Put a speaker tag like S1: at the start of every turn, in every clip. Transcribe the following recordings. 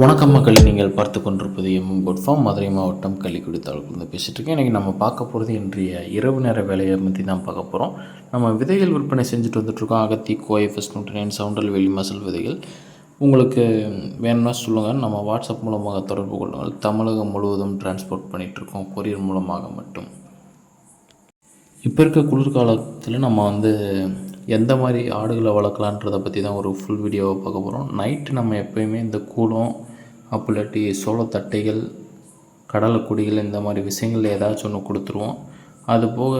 S1: வணக்கம் மக்களை நீங்கள் பார்த்து கொண்டிருப்பது எம்எம் ஃபார்ம் மதுரை மாவட்டம் கள்ளிக்குடி தாலுக்கு பேசிகிட்டு இருக்கேன். இன்றைக்கி நம்ம பார்க்க போகிறது இன்றைய இரவு நேர வேலையை பற்றி தான் பார்க்க போகிறோம் நம்ம விதைகள் விற்பனை செஞ்சுட்டு வந்துட்ருக்கோம் அகத்தி கோயை ஃபஸ்ட் நூற்றி நைன் சவுண்டல் வெளி மசல் விதைகள். உங்களுக்கு வேணும்னா சொல்லுங்கள் நம்ம வாட்ஸ்அப் மூலமாக தொடர்பு கொள்ளுங்கள். தமிழகம் முழுவதும் டிரான்ஸ்போர்ட் பண்ணிகிட்ருக்கோம் கொரியர் மூலமாக மட்டும். இப்போ இருக்க குளிர்காலத்தில் நம்ம வந்து எந்த மாதிரி ஆடுகளை வளர்க்கலான்றதை பற்றி தான் ஒரு ஃபுல் வீடியோவை பார்க்க போகிறோம் நைட்டு நம்ம எப்போயுமே இந்த கூலம் அப்போ இல்லாட்டி சோளத்தட்டைகள் கடலைக்குடிகள் இந்த மாதிரி விஷயங்கள் ஏதாச்சும் ஒன்று கொடுத்துருவோம். அது போக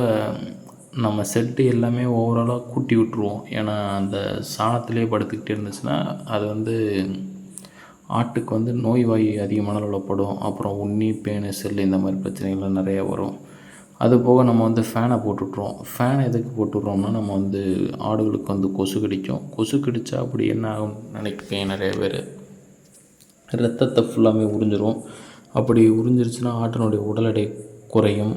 S1: நம்ம செட்டு எல்லாமே ஓவராலாக கூட்டி விட்டுருவோம். ஏன்னா அந்த சாணத்திலே படுத்துக்கிட்டே இருந்துச்சுன்னா அது வந்து ஆட்டுக்கு வந்து நோய்வாய் அதிகமான அளவில் படும். அப்புறம் உண்ணி பேனு செல் இந்த மாதிரி பிரச்சனைகள்லாம் நிறையா வரும். அது போக நம்ம வந்து ஃபேனை போட்டுவிட்ருவோம் ஃபேன் எதுக்கு போட்டுடுறோம்னா நம்ம வந்து ஆடுகளுக்கு வந்து கொசு கடிக்கும். கொசு கடித்தா அப்படி என்ன ஆகும்னு நினைக்கிறேன் நிறைய பேர்? ரத்தத்தை ஃபுல்லாமே உறிஞ்சிரும். அப்படி உறிஞ்சிருச்சுன்னா ஆட்டினுடைய உடல் எடை குறையும்.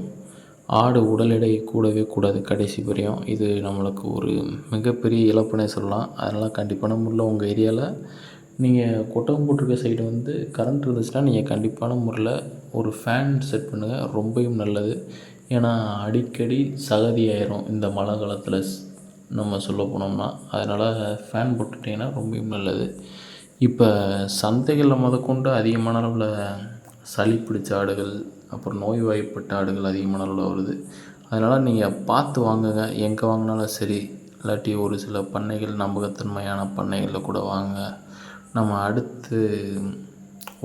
S1: ஆடு உடல் எடை கூடவே கூடாது கடைசி வரையும். இது நம்மளுக்கு ஒரு மிகப்பெரிய இழப்புனே சொல்லலாம். அதனால் கண்டிப்பான முறையில் உங்கள் ஏரியாவில் நீங்கள் கொட்டகம் போட்டிருக்க சைடு வந்து கரண்ட் இருந்துச்சுன்னா நீங்கள் கண்டிப்பான முறையில் ஒரு ஃபேன் செட் பண்ணுங்கள் ரொம்பவும் நல்லது. ஏன்னா அடிக்கடி சகதி ஆயிரும் இந்த மழை காலத்தில் நம்ம சொல்ல போனோம்னா. அதனால் ஃபேன் போட்டுட்டிங்கன்னா ரொம்பவும் நல்லது. இப்போ சந்தைகளில் முதற்கொண்டு அதிகமான அளவில் சளி பிடிச்ச ஆடுகள் அப்புறம் நோய்வாய்ப்பட்ட ஆடுகள் அதிகமான அளவில் வருது. அதனால் நீங்கள் பார்த்து வாங்குங்க. எங்கே வாங்கினாலும் சரி இல்லாட்டி ஒரு சில பண்ணைகள் நம்பகத்தன்மையான பண்ணைகளில் கூட வாங்க. நம்ம அடுத்து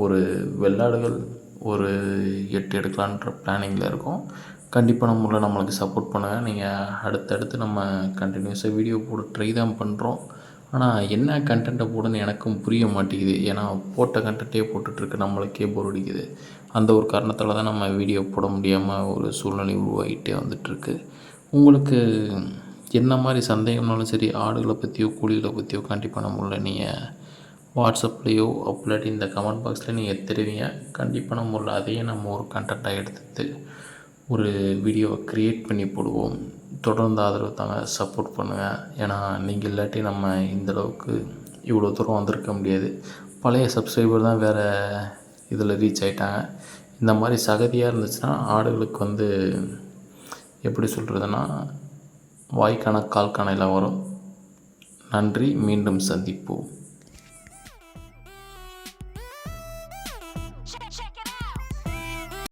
S1: ஒரு வெள்ளாடுகள் ஒரு எட்டு எடுக்கலான்ற பிளானிங்கில் இருக்கோம். கண்டிப்பாக நம்மள நம்மளுக்கு சப்போர்ட் பண்ணுங்கள் நீங்கள் அடுத்தடுத்து நம்ம கண்டினியூஸாக வீடியோ போட ட்ரை தான் பண்ணுறோம் ஆனால் என்ன கண்டென்ட்டை போடணும்னு எனக்கும் புரிய மாட்டேங்குது. ஏன்னா போட்ட கண்டென்ட்டே போட்டுட்ருக்கு. நம்மளுக்கே போர் அடிக்குது. அந்த ஒரு காரணத்தால் தான் நம்ம வீடியோ போட முடியாமல் ஒரு சூழ்நிலை உருவாகிட்டே வந்துட்டுருக்கு உங்களுக்கு என்ன மாதிரி சந்தேகம்னாலும் சரி ஆடுகளை பற்றியோ கூலிகளை பற்றியோ கண்டிப்பாக நம்மள நீங்கள் வாட்ஸ்அப்லேயோ அப்படி இந்த கமெண்ட் பாக்ஸில் நீங்கள் தெரிவிங்க கண்டிப்பாக நம்மள அதையே நம்ம ஒரு கண்டென்ட்டாக எடுத்துட்டு ஒரு வீடியோவை க்ரியேட் பண்ணி போடுவோம். தொடர்ந்து ஆதரவு தாங்க சப்போர்ட் பண்ணுங்கள் ஏன்னா நீங்கள் இல்லாட்டி நம்ம இந்தளவுக்கு இவ்வளோ தூரம் வந்திருக்க முடியாது. பழைய சப்ஸ்கிரைபர் தான் வேறு இதில் ரீச் ஆகிட்டாங்க இந்த மாதிரி சகதியாக இருந்துச்சுன்னா ஆடுகளுக்கு வந்து எப்படி சொல்கிறதுனா வாய்க்கான கால் காணையில் வரும். நன்றி மீண்டும் சந்திப்போம்.